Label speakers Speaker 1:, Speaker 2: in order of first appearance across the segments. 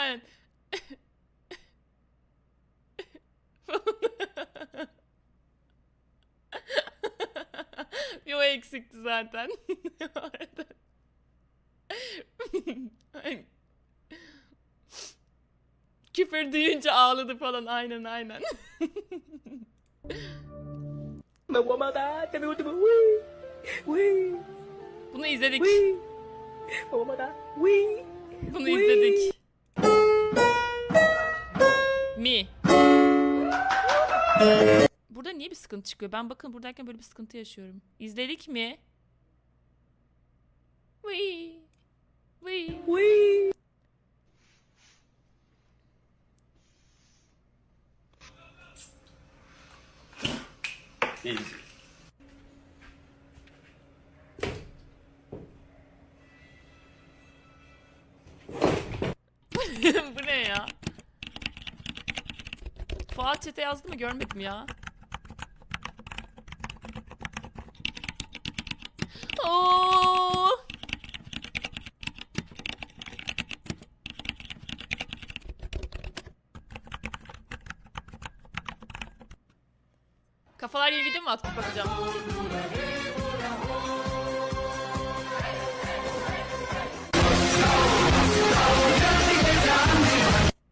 Speaker 1: Aynen. Bir o eksikti zaten. Küfür duyunca ağladı falan aynen aynen. Bunu izledik. Bunu izledik. Mi. Burada niye bir sıkıntı çıkıyor? Ben bakın buradayken böyle bir sıkıntı yaşıyorum. İzledik mi? Wee. Wee.
Speaker 2: Wee.
Speaker 3: Easy.
Speaker 1: Çete yazdı mı görmedim ya. Oo! Kafalar yeni video mu atmış bakacağım.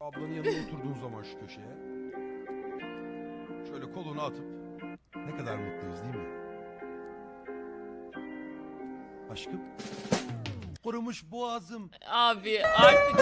Speaker 4: Ablanın yanına oturduğun zaman şu köşeye. Kolunu atıp ne kadar mutluyuz değil mi? Aşkım. Kurumuş boğazım.
Speaker 1: Abi artık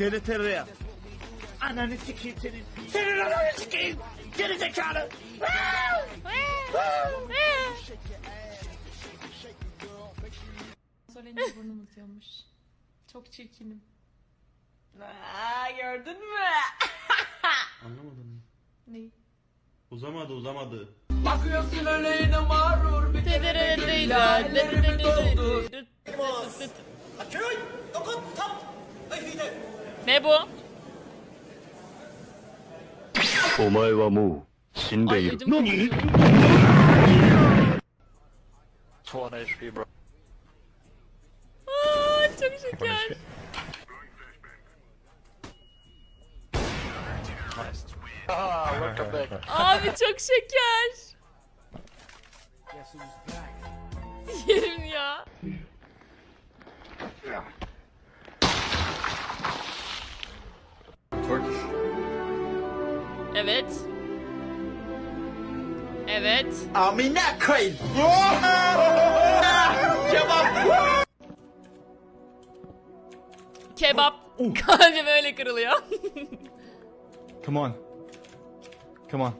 Speaker 5: CRTR'ye. Ananı sikeyim senin. Senin ananı sikeyim. Geri zekalı.
Speaker 1: Solenin burnum uzuyormuş. Çok çirkinim.
Speaker 2: Aa, gördün mü?
Speaker 3: Anlamadım.
Speaker 1: Ne?
Speaker 3: Uzamadı uzamadı.
Speaker 2: Bakıyorsun öyle yine mağrur bir
Speaker 1: Ne bu?
Speaker 6: お前はもう死んで
Speaker 1: Ay
Speaker 6: いる。
Speaker 1: ödüm koptu.
Speaker 6: One HP bro.
Speaker 1: Aa, çok şeker.
Speaker 6: Ah, welcome back.
Speaker 1: Abi çok şeker. Yerim ya. Evet. Evet.
Speaker 5: Amine koyayım.
Speaker 1: Kebap. Kalbim öyle kırılıyor.
Speaker 7: Come on. Come on.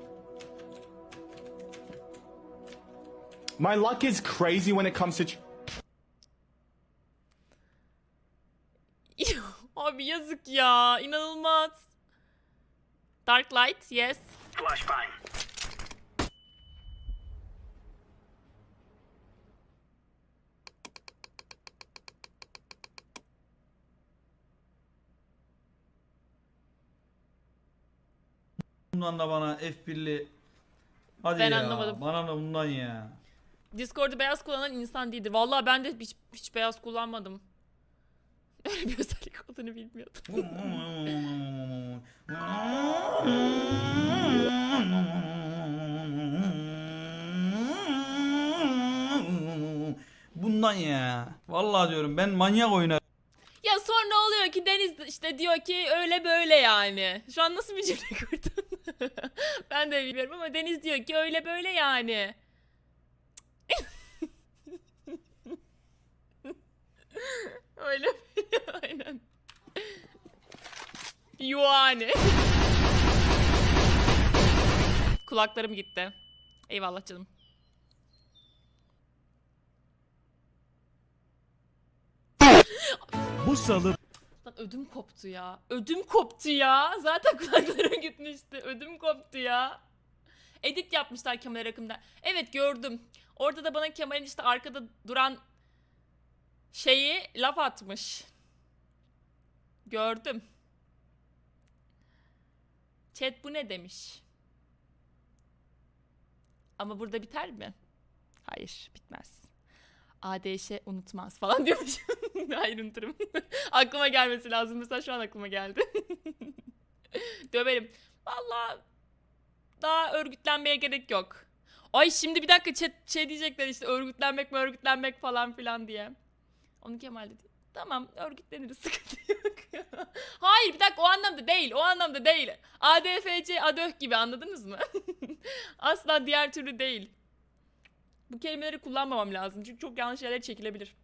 Speaker 7: My luck is crazy when it comes to.
Speaker 1: Abi yazık ya. inanılmaz. Dark light, yes.
Speaker 8: Bundan da bana F1'li Hadi
Speaker 1: Ben
Speaker 8: ya.
Speaker 1: anlamadım.
Speaker 8: Bana da bundan ya.
Speaker 1: Discord'u beyaz kullanan insan değildir. Vallahi ben de hiç, hiç beyaz kullanmadım. Öyle bir özellik olduğunu bilmiyordum.
Speaker 8: Bundan ya. Vallahi diyorum ben manyak oynarım.
Speaker 1: Ya sonra oluyor ki Deniz işte diyor ki öyle böyle yani. Şu an nasıl bir cümle kurdun? ben de bilmiyorum ama Deniz diyor ki öyle böyle yani. öyle aynen. Yani. Kulaklarım gitti. Eyvallah canım.
Speaker 9: Bu salı
Speaker 1: Lan ödüm koptu ya. Ödüm koptu ya. Zaten kulaklarım gitmişti. Ödüm koptu ya. Edit yapmışlar Kemal Akım'da. Evet gördüm. Orada da bana Kemal'in işte arkada duran şeyi laf atmış. Gördüm. Chat bu ne demiş? Ama burada biter mi? Hayır, bitmez. ADŞ unutmaz falan diyormuş. Hayır unuturum. aklıma gelmesi lazım. Mesela şu an aklıma geldi. Döverim. Valla daha örgütlenmeye gerek yok. Ay şimdi bir dakika chat, şey diyecekler işte örgütlenmek mi örgütlenmek falan filan diye. Onu Kemal dedi. Tamam örgütleniriz sıkıntı yok. Hayır bir dakika o anlamda değil o anlamda değil. ADFC ADÖH gibi anladınız mı? Asla diğer türlü değil. Bu kelimeleri kullanmamam lazım çünkü çok yanlış yerlere çekilebilir.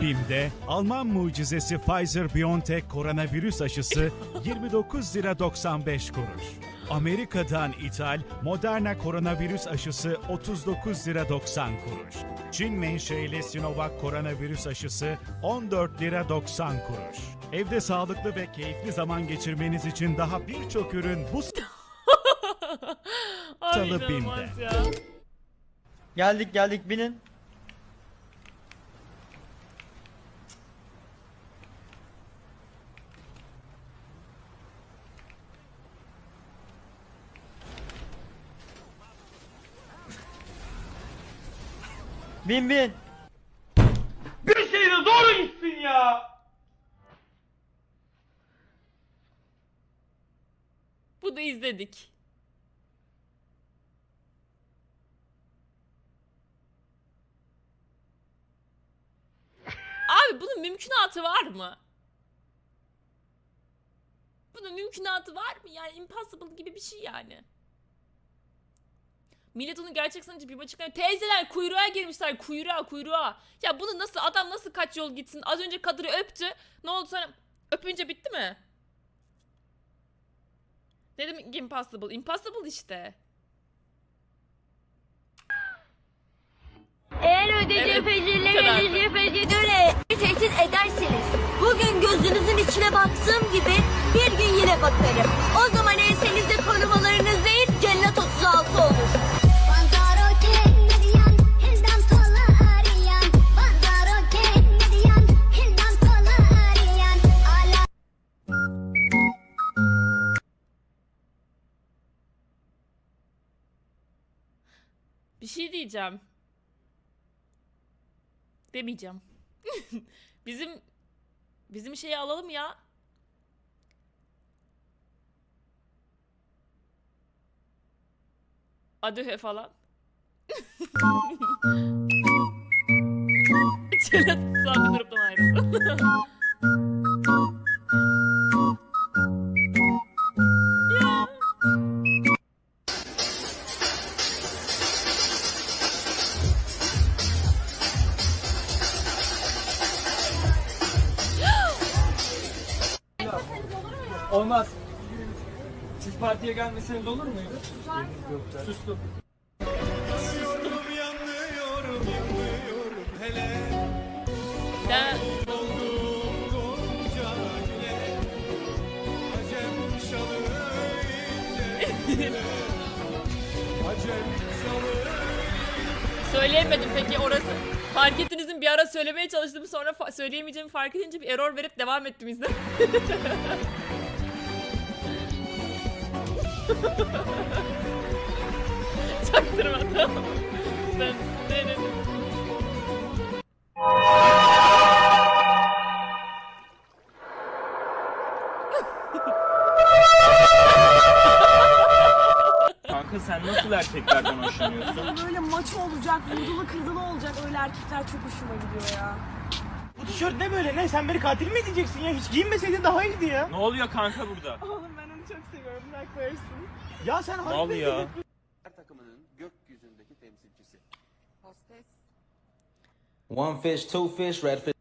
Speaker 9: BİM'de Alman mucizesi Pfizer-BioNTech koronavirüs aşısı 29 lira 95 kuruş. Amerika'dan ithal Moderna koronavirüs aşısı 39 lira 90 kuruş. Çin menşeili Sinovac koronavirüs aşısı 14 lira 90 kuruş. Evde sağlıklı ve keyifli zaman geçirmeniz için daha birçok ürün bu
Speaker 1: Ay
Speaker 9: Salı
Speaker 1: inanılmaz
Speaker 9: BİM'de.
Speaker 1: ya.
Speaker 5: Geldik geldik binin. Bin bin.
Speaker 2: Bir şeyde doğru gitsin ya.
Speaker 1: Bu da izledik. Abi bunun mümkünatı var mı? Bunun mümkünatı var mı? Yani impossible gibi bir şey yani. Millet onu gerçek sanıcı bir açıklamıyor. Teyzeler kuyruğa girmişler kuyruğa kuyruğa. Ya bunu nasıl adam nasıl kaç yol gitsin? Az önce kadını öptü. Ne oldu sonra? Öpünce bitti mi? Ne demek impossible? Impossible işte.
Speaker 10: Eğer ödediği
Speaker 1: Evet,
Speaker 10: fecirleri fecirleri tehdit ederseniz bugün gözünüzün içine baktığım gibi bir gün yine bakarım. O zaman
Speaker 1: Bir şey diyeceğim. Demeyeceğim. bizim bizim şeyi alalım ya. Adöhe falan. Cennet zaten gruptan ayrıldı.
Speaker 2: Partiye gelmeseniz olur muydu? Sustum.
Speaker 1: Ben... Söyleyemedim peki orası. Fark ettinizin bir ara söylemeye çalıştım sonra fa- söyleyemeyeceğimi fark edince bir error verip devam ettim izle. Çaktırmadım. Ben, ben,
Speaker 2: Kanka sen nasıl erkeklerden hoşlanıyorsun?
Speaker 10: Böyle maç olacak, vurdulu kırdılı olacak öyle erkekler çok hoşuma gidiyor ya.
Speaker 5: Bu tişört ne böyle ne? Sen beni katil mi edeceksin ya? Hiç giyinmeseydin daha iyiydi ya.
Speaker 2: ne oluyor kanka burada?
Speaker 10: Oğlum ben çok seviyorum. Burak Barış'ın.
Speaker 5: Ya sen
Speaker 2: Mal ya.
Speaker 6: Her takımının gökyüzündeki temsilcisi. Hostes.
Speaker 2: One fish, two fish, red fish.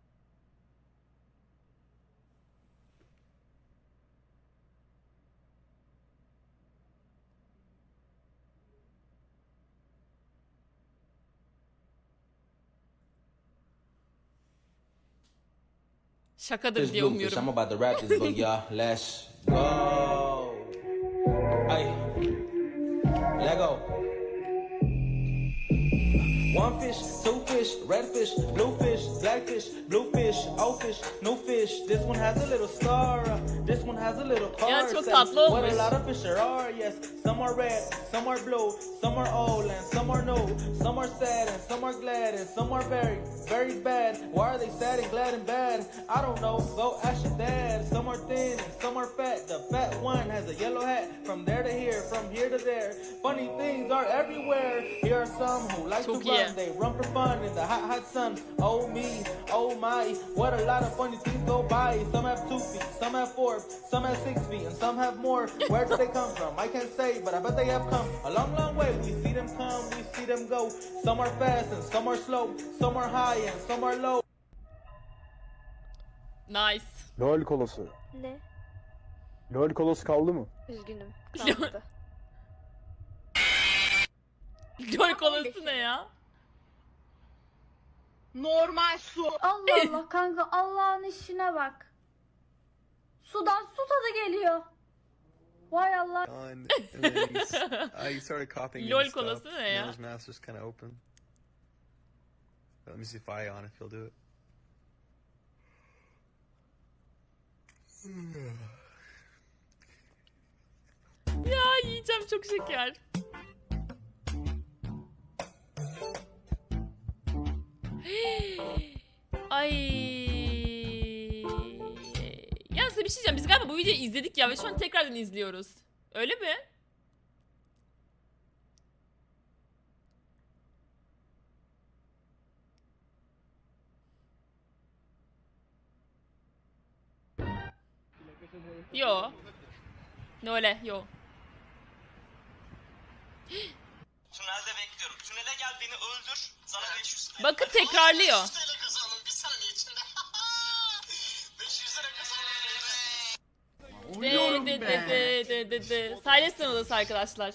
Speaker 1: Şakadır diye umuyorum.
Speaker 6: about to wrap this book, y'all. Let's go. Fish, red fish, blue fish, black fish, blue fish, old fish, new fish. This one has a little star. Uh, this one has a little
Speaker 1: Ya
Speaker 6: heart.
Speaker 1: çok
Speaker 6: Say,
Speaker 1: tatlı
Speaker 6: What a lot of fish there are, yes. Some are red, some are blue, some are old and some are new. Some are sad and some are glad and some are very, very bad. Why are they sad and glad and bad? I don't know. Go ask your dad. Some are thin and some are fat. The fat one has a yellow hat. From there to here, from here to there. Funny things are everywhere. Here are some who like
Speaker 1: Çok
Speaker 6: to
Speaker 1: iyi.
Speaker 6: run. They run for fun in the hot, hot sun. Oh me, oh my. What a lot of funny things go by. Some have two feet, some have four, some have six feet, and some have more. Where do they come from? I can't say, but I bet they have come a long, long way. We see them come, we see them go. Some are fast and some are slow. Some are high and some are low.
Speaker 1: Nice.
Speaker 7: LOL kolası.
Speaker 10: Ne?
Speaker 7: LOL kolası kaldı mı?
Speaker 10: Üzgünüm.
Speaker 1: kaldı. Lol kolası ne ya?
Speaker 5: Normal su.
Speaker 10: Allah Allah kanka Allah'ın işine bak. Sudan su tadı geliyor. Vay Allah.
Speaker 6: I started coughing
Speaker 1: Lol kolası ne ya?
Speaker 6: mouth just kind of open. Let me see if I on if he'll do it.
Speaker 1: Ya yiyeceğim çok şeker. Ay. Ya size bir şey diyeceğim. Biz galiba bu videoyu izledik ya ve şu an tekrardan izliyoruz. Öyle mi? Yo. Ne öyle? Yo.
Speaker 3: Tünelde bekliyorum. Tünele gel beni öldür. Sana 500 TL.
Speaker 1: Bakın tekrarlıyor.
Speaker 3: 500 TL kazandım bir saniye içinde. 500 lira kazandım.
Speaker 1: De de de de de de de. Sileston odası arkadaşlar.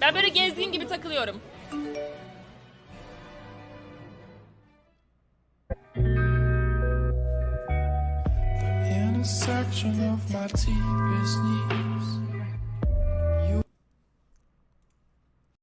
Speaker 1: Ben böyle gezdiğim gibi takılıyorum.
Speaker 5: Intersection of my deepest needs.